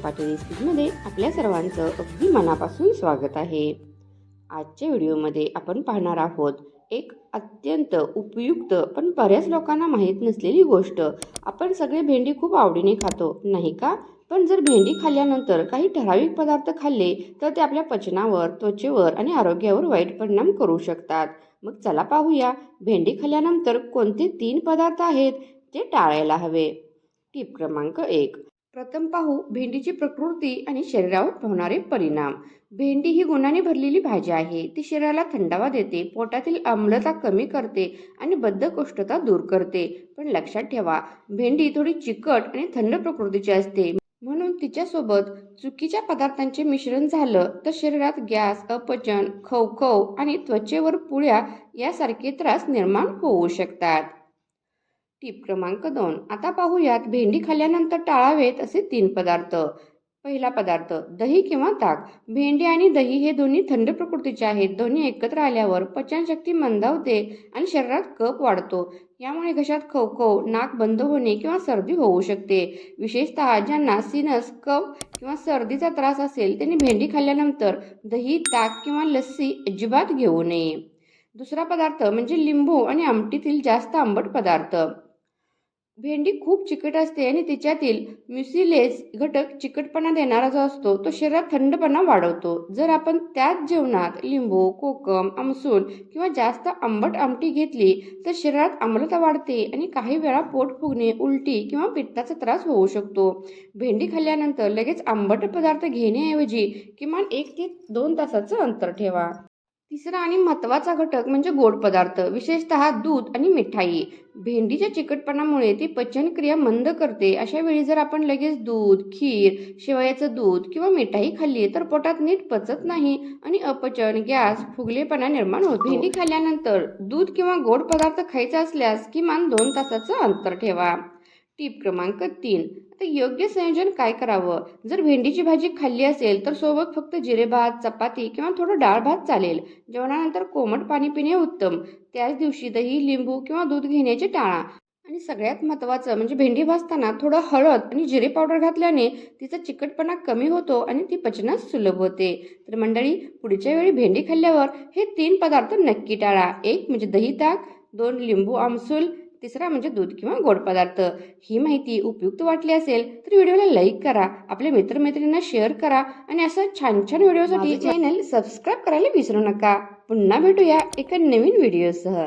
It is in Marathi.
चपाती रेसिपीमध्ये आपल्या सर्वांचं अगदी मनापासून स्वागत आहे. आजच्या व्हिडिओमध्ये आपण पाहणार आहोत एक अत्यंत उपयुक्त पण बऱ्याच लोकांना माहीत नसलेली गोष्ट. आपण सगळे भेंडी खूप आवडीने खातो नाही का? पण जर भेंडी खाल्ल्यानंतर काही ठराविक पदार्थ खाल्ले तर ते आपल्या पचनावर त्वचेवर आणि आरोग्यावर वाईट परिणाम करू शकतात. मग चला पाहूया भेंडी खाल्ल्यानंतर कोणते तीन पदार्थ आहेत ते टाळायला हवे? टीप क्रमांक एक. प्रथम पाहू भेंडीची प्रकृती आणि शरीरावर होणारे परिणाम. भेंडी ही गुणाने भरलेली भाजी आहे. ती शरीराला थंडावा देते पोटातील आम्लता कमी करते आणि बद्धकोष्ठता दूर करते. पण लक्षात ठेवा भेंडी थोडी चिकट आणि थंड प्रकृतीची असते. म्हणून तिच्यासोबत चुकीच्या पदार्थांचे मिश्रण झालं तर शरीरात गॅस अपचन खवखव आणि त्वचेवर पुळ्या यासारखे त्रास निर्माण होऊ शकतात. टीप क्रमांक दोन. आता पाहूयात भेंडी खाल्ल्यानंतर टाळावेत असे तीन पदार्थ. पहिला पदार्थ दही किंवा ताक. भेंडी आणि दही हे दोन्ही थंड प्रकृतीचे आहेत. दोन्ही एकत्र आल्यावर पचनशक्ती मंदावते आणि शरीरात कफ वाढतो. यामुळे घशात खवखव नाक बंद होणे किंवा सर्दी होऊ शकते. विशेषतः ज्यांना सिनस कप किंवा सर्दीचा त्रास असेल त्यांनी भेंडी खाल्ल्यानंतर दही ताक किंवा लस्सी अजिबात घेऊ नये. दुसरा पदार्थ म्हणजे लिंबू आणि आमटीतील जास्त आंबट पदार्थ. भेंडी खूप चिकट असते आणि तिच्यातील म्युसिलेस घटक चिकटपणा देणारा जो असतो तो शरीरात थंडपणा वाढवतो. जर आपण त्याच जेवणात लिंबू कोकम आमसूल किंवा जास्त आंबट आमटी घेतली तर शरीरात आम्लता वाढते आणि काही वेळा पोट फुगणे उलटी किंवा पित्ताचा त्रास होऊ शकतो. भेंडी खाल्ल्यानंतर लगेच आंबट पदार्थ घेण्याऐवजी किमान एक ते दोन तासाचं अंतर ठेवा. तिसरा आणि महत्त्वाचा घटक म्हणजे गोड पदार्थ विशेषतः दूध आणि मिठाई. भेंडीच्या चिकटपणामुळे ती पचनक्रिया मंद करते. अशा वेळी जर आपण लगेच दूध खीर शेवयाचं दूध किंवा मिठाई खाल्ली तर पोटात नीट पचत नाही आणि अपचन गॅस फुगलेपणा निर्माण होतो. भेंडी खाल्ल्यानंतर दूध किंवा गोड पदार्थ खायचा असल्यास किमान दोन तासाचं अंतर ठेवा. टीप क्रमांक तीन. आता योग्य संयोजन काय करावं? जर भेंडीची भाजी खाल्ली असेल तर सोबत फक्त जिरे भात चपाती किंवा थोडं डाळ भात चालेल. जेवणानंतर कोमट पाणी पिणे उत्तम. त्याच दिवशी दही लिंबू किंवा दूध घेण्याचे टाळा. आणि सगळ्यात महत्त्वाचं म्हणजे भेंडी भाजताना थोडं हळद आणि जिरे पावडर घातल्याने तिचा चिकटपणा कमी होतो आणि ती पचनास सुलभ होते. तर मंडळी पुढच्या वेळी भेंडी खाल्ल्यावर हे तीन पदार्थ नक्की टाळा. एक म्हणजे दही ताक दोन लिंबू आमसूल तिसरा म्हणजे दूध किंवा गोड पदार्थ. ही माहिती उपयुक्त वाटली असेल तर व्हिडिओला लाईक करा आपल्या मित्रमैत्रिणींना शेअर करा आणि असं छान छान व्हिडिओसाठी चॅनल सबस्क्राईब करायला विसरू नका. पुन्हा भेटूया एका नवीन व्हिडिओसह.